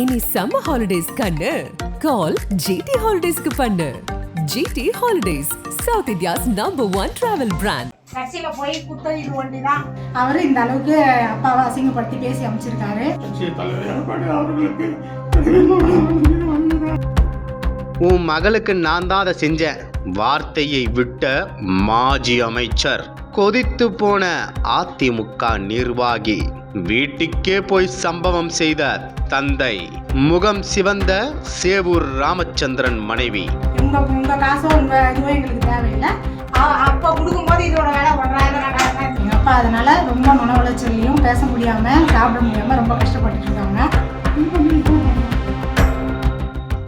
இனி summer holidays கண்ணு. கால் GT ஹாலிடேஸ்க்கு பண்ணு. GT holidays south India's number one travel brand கட்சியில போய் குத்த இது ஒண்டிதான் அவரு இந்த அளவுக்கு அப்பாவை அசிங்கப்படுத்தி பேசி அமைச்சிருக்காரு. உன் மகளுக்கு நான் தான் அதை செஞ்சேன். வார்த்தையை விட்ட மாஜி அமைச்சர் கொதித்து போன அதிமுக நிர்வாகி. வீட்டுக்கே போய் சம்பவம் செய்த தந்தை முகம் சிவந்த சேவூர் ராமச்சந்திரன் மனைவி. உங்க உங்க காசோ உங்க எங்களுக்கு தேவையில்லை. அ- கொடுக்கும்போது இதோட வேலை பண்றாங்க அப்பா அதனால ரொம்ப மன உளைச்சல்லையும் பேச முடியாம சாப்பிட முடியாம ரொம்ப கஷ்டப்பட்டு இருக்காங்க.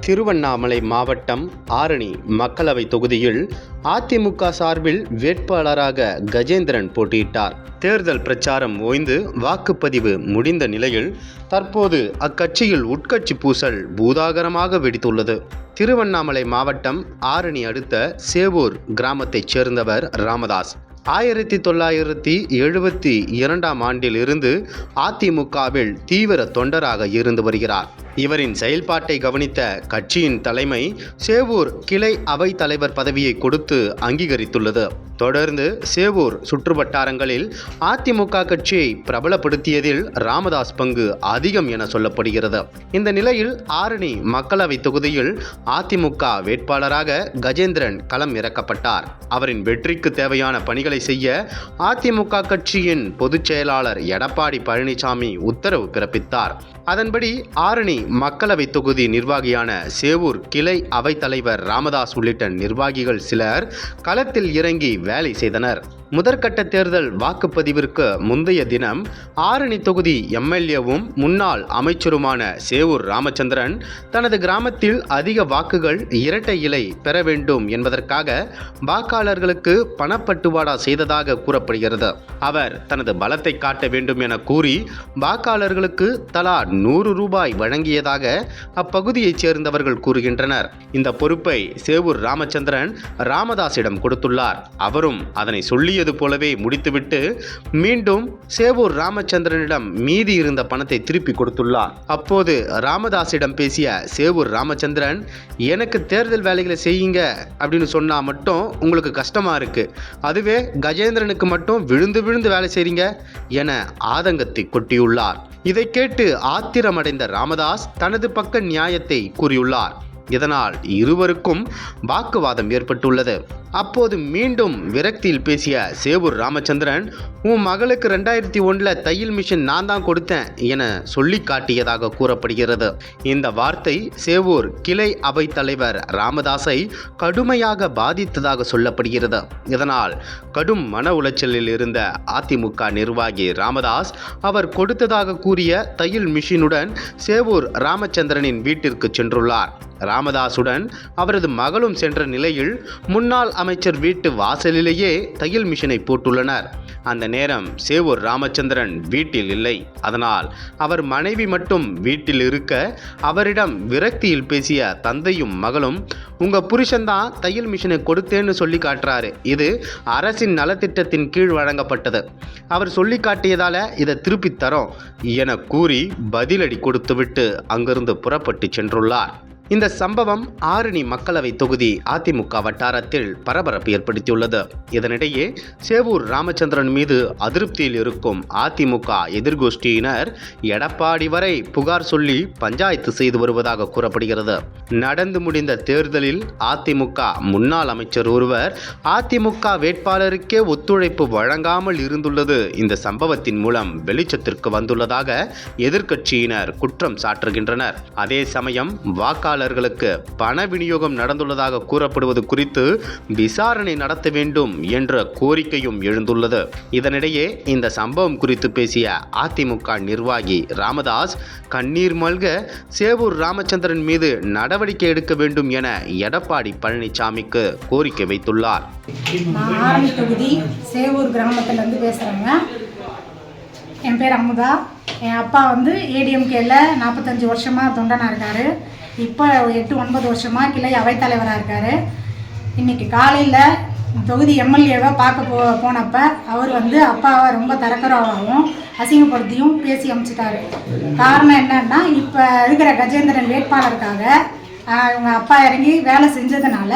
திருவண்ணாமலை மாவட்டம் ஆரணி மக்களவை தொகுதியில் அதிமுக சார்பில் வேட்பாளராக கஜேந்திரன் போட்டியிட்டார். தேர்தல் பிரச்சாரம் ஓய்ந்து வாக்குப்பதிவு முடிந்த நிலையில் தற்போது அக்கட்சியில் உட்கட்சி பூசல் பூதாகரமாக வெடித்துள்ளது. திருவண்ணாமலை மாவட்டம் ஆரணி அடுத்த சேவூர் கிராமத்தைச் சேர்ந்தவர் ராமதாஸ். ஆயிரத்தி தொள்ளாயிரத்தி எழுபத்தி இரண்டாம் ஆண்டில் இருந்து அதிமுகவில் தீவிர தொண்டராக இருந்து வருகிறார். இவரின் செயல்பாட்டை கவனித்த கட்சியின் தலைமை சேவூர் கிளை அவை தலைவர் பதவியை கொடுத்து அங்கீகரித்துள்ளது. தொடர்ந்து சேவூர் சுற்றுவட்டாரங்களில் அதிமுக கட்சியை பிரபலப்படுத்தியதில் ராமதாஸ் பங்கு அதிகம் என சொல்லப்படுகிறது. இந்த நிலையில் ஆரணி மக்களவை தொகுதியில் அதிமுக வேட்பாளராக கஜேந்திரன் களம் இறக்கப்பட்டார். அவரின் வெற்றிக்கு தேவையான பணிகளை செய்ய அதிமுக கட்சியின் பொதுச் செயலாளர் எடப்பாடி பழனிசாமி உத்தரவு பிறப்பித்தார். அதன்படி ஆரணி மக்களவை தொகுதி நிர்வாகியான சேவூர் கிளை அவைத்தலைவர் ராமதாஸ் உள்ளிட்ட நிர்வாகிகள் சிலர் களத்தில் இறங்கி வேலை செய்தனர். முதற்கட்ட தேர்தல் வாக்குப்பதிவிற்கு முந்தைய தினம் ஆரணி தொகுதி எம்எல்ஏவும் முன்னாள் அமைச்சருமான சேவூர் ராமச்சந்திரன் தனது கிராமத்தில் அதிக வாக்குகள் இரட்டை இலை பெற வேண்டும் என்பதற்காக வாக்காளர்களுக்கு பணப்பட்டுவாடா செய்ததாக கூறப்படுகிறது. அவர் தனது பலத்தை காட்ட வேண்டும் என கூறி வாக்காளர்களுக்கு தலா நூறு ரூபாய் வழங்கியதாக அப்பகுதியைச் சேர்ந்தவர்கள் கூறுகின்றனர். இந்த பொறுப்பை சேவூர் ராமச்சந்திரன் ராமதாஸிடம் கொடுத்துள்ளார். அவரும் அதனை முடித்தது போலவே முடித்துவிட்டு மீண்டும் சேவூர் ராமச்சந்திரனிடம் மீதி இருந்த பணத்தை திருப்பி கொடுத்துள்ளார். அப்போது ராமதாஸிடம் பேசிய சேவூர் ராமச்சந்திரன் எனக்கு தேர்தல் வேலைகளை செய்யுங்க அப்படின்னு சொன்னால் மட்டும் உங்களுக்கு கஷ்டமா இருக்கு. அதுவே கஜேந்திரனுக்கு மட்டும் விழுந்து விழுந்து வேலை செய்றீங்க என ஆதங்கத்தை கொட்டியுள்ளார். இதை கேட்டு ஆத்திரமடைந்த ராமதாஸ் தனது பக்க நியாயத்தை கூறியுள்ளார். இதனால் இருவருக்கும் வாக்குவாதம் ஏற்பட்டுள்ளது. அப்போது மீண்டும் விரக்தியில் பேசிய சேவூர் ராமச்சந்திரன் உன் மகளுக்கு ரெண்டாயிரத்தி ஒன்றில் தையல் மிஷின் நான் தான் கொடுத்தேன் என சொல்லி காட்டியதாக கூறப்படுகிறது. இந்த வார்த்தை சேவூர் கிளை அவை தலைவர் ராமதாஸை கடுமையாக பாதித்ததாக சொல்லப்படுகிறது. இதனால் கடும் மன உளைச்சலில் இருந்த அதிமுக நிர்வாகி ராமதாஸ் அவர் கொடுத்ததாக கூறிய தையல் மிஷினுடன் சேவூர் ராமச்சந்திரனின் வீட்டிற்கு சென்றுள்ளார். ராமதாசுடன் அவரது மகளும் சென்ற நிலையில் முன்னாள் அமைச்சர் வீட்டு வாசலிலேயே தையல் மிஷினை போட்டுள்ளனர். அந்த நேரம் சேவூர் ராமச்சந்திரன் வீட்டில் இல்லை. அதனால் அவர் மனைவி மட்டும் வீட்டில் இருக்க அவரிடம் விரக்தியில் பேசிய தந்தையும் மகளும் உங்க புருஷன்தான் தையல் மிஷினை கொடுத்தேன்னு சொல்லி காட்டுறாரு. இது அரசின் நலத்திட்டத்தின் கீழ் வழங்கப்பட்டது. அவர் சொல்லி காட்டியதால இதை திருப்பி தரோம் என கூறி பதிலடி கொடுத்துவிட்டு அங்கிருந்து புறப்பட்டு சென்றுள்ளார். இந்த சம்பவம் ஆரணி மக்களவை தொகுதி அதிமுக வட்டாரத்தில் பரபரப்பு ஏற்படுத்தியுள்ளது. இதனிடையே சேவூர் ராமச்சந்திரன் மீது அதிருப்தியில் இருக்கும் அதிமுக எதிர்கோஷ்டியினர் எடப்பாடி வரை புகார் சொல்லி பஞ்சாயத்து செய்து வருவதாக கூறப்படுகிறது. நடந்து முடிந்த தேர்தலில் அதிமுக முன்னாள் அமைச்சர் ஒருவர் அதிமுக வேட்பாளருக்கே ஒத்துழைப்பு வழங்காமல் இருந்துள்ளது. இந்த சம்பவத்தின் மூலம் வெளிச்சத்திற்கு வந்துள்ளதாக எதிர்க்கட்சியினர் குற்றம் சாட்டுகின்றனர். அதே சமயம் தொழிலாளர்களுக்கு பண விநியோகம் நடந்துள்ளதாக கூறப்படுவது குறித்து விசாரணை நடத்த வேண்டும் என்ற கோரிக்கையும் எழுந்துள்ளது. இதனிடையே இந்த சம்பவம் குறித்து பேசிய அதிமுக நிர்வாகி ராமதாஸ் கண்ணீர் மல்க சேவூர் ராமச்சந்திரன் மீது நடவடிக்கை எடுக்க வேண்டும் என எடப்பாடி பழனிசாமிக்கு கோரிக்கை வைத்துள்ளார். தொகுதி சேவூர் என் பேர் அமுதா. என் அப்பா வந்து ஏடிஎம்கேல நாற்பத்தஞ்சு வருஷமாக தொண்டனாக இருக்காரு. இப்போ எட்டு ஒன்பது வருஷமா கிளை அவைத்தலைவராக இருக்காரு. இன்னைக்கு காலையில் தொகுதி எம்எல்ஏவை பார்க்க போ போனப்ப அவர் வந்து அப்பாவை ரொம்ப தரக்குறவாகவும் அசிங்கப்படுத்தியும் பேசி அமுச்சிட்டாரு. காரணம் என்னன்னா இப்போ இருக்கிற கஜேந்திரன் வேட்பாளருக்காக அவங்க அப்பா இறங்கி வேலை செஞ்சதுனால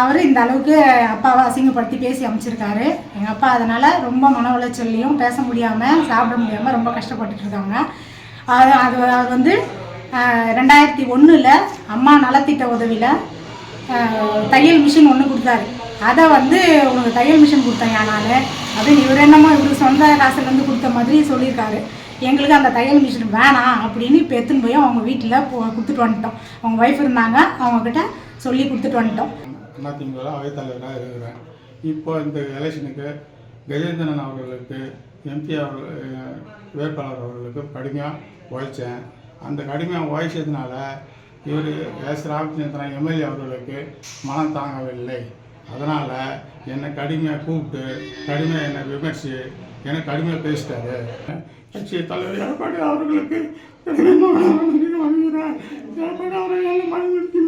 அவர் இந்த அளவுக்கு அப்பாவை அசிங்கப்படுத்தி பேசி அமைச்சிருக்காரு. எங்கள் அப்பா அதனால் ரொம்ப மன உளைச்சல்லையும் பேச முடியாமல் சாப்பிட முடியாமல் ரொம்ப கஷ்டப்பட்டுட்டு இருக்காங்க. அது அது அது வந்து ரெண்டாயிரத்தி ஒன்றில் அம்மா நலத்திட்ட உதவியில் தையல் மிஷின் ஒன்று கொடுத்தாரு. அதை வந்து உனக்கு தையல் மிஷின் கொடுத்தேன் நான்? அப்படின்னு இவர் என்னமோ இவருக்கு சொந்த காசுலேருந்து கொடுத்த மாதிரி சொல்லியிருக்காரு. எங்களுக்கு அந்த தையல் மிஷின் வேணாம் அப்படின்னு இப்போ எடுத்துன்னு போய் அவங்க வீட்டில் போ கொடுத்துட்டு வந்துட்டோம். அவங்க ஒய்ஃப் இருந்தாங்க அவங்கக்கிட்ட சொல்லி கொடுத்துட்டு வந்துட்டோம். அதிமுக அவைத்தலைவராக இருக்கிறேன். இப்போ இந்த எலெக்ஷனுக்கு கஜேந்திரன் அவர்களுக்கு எம்பி அவர்கள் வேட்பாளர் அவர்களுக்கு கடுமையாக உழைச்சேன். அந்த கடுமையாக உழைச்சதுனால இவர் எஸ் ராமச்சந்திரன் எம்எல்ஏ அவர்களுக்கு மனம் தாங்கவில்லை. அதனால் என்னை கடுமையாக கூப்பிட்டு கடுமையாக என்னை விமர்சி என்னை கடுமையாக பேசிட்டாரு. கட்சி தலைவர் எடப்பாடி அவர்களுக்கு கடுமையான எடப்பாடி அவர்கள் மனதிற்கு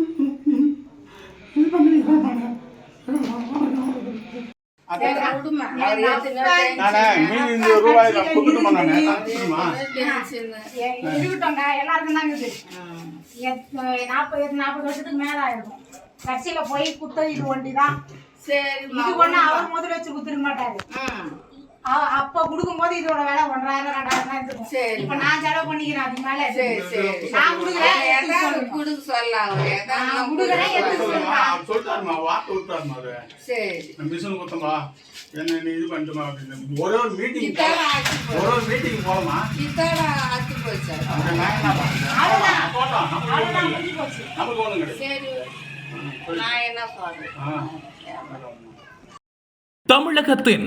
இது பண்ணிக்கிறேன் நானே மீதி ரூபாய் கொடுத்துட்டுமா நானே கொடுத்துட்டுமா இருக்கட்டும்டா எல்லாருக்கும் தான் இருக்குது எத்- நாற்பது நாற்பது வருஷத்துக்கு மேல ஆயிருக்கும். கட்சியில போய் குத்த இது ஒண்டி தான் சரி இது ஒண்ணு அவர் முதல்ல வச்சு குத்துருக்க மாட்டாரு. அப்ப குடுக்கும்போது இதோட விலை ஒன்றாயிரம் ரெண்டாயிரம் இருக்கும் சரி. இப்ப நான் செலவு பண்ணிக்கிறேன் அதுக்கு மேல சரி சரி நான் குடுக்குறேன். குடுக்க சொல்லலாம் நான் குடுக்குறேன் எடுத்து அவர் சொல்லிட்டாருமா வார்த்தை விட்டாருமா அது சரி. மிஷின் கொடுத்தமா? என்ன நீ இது பண்ணிட்டுமா அப்படின்னு. ஒரே ஒரு மீட்டிங் ஒரு ஒரு மீட்டிங் போகலாமா இத்தோட போச்சு நமக்கு கிடையாது. சரி. நான் என்ன சொல்றேன் தமிழகத்தின்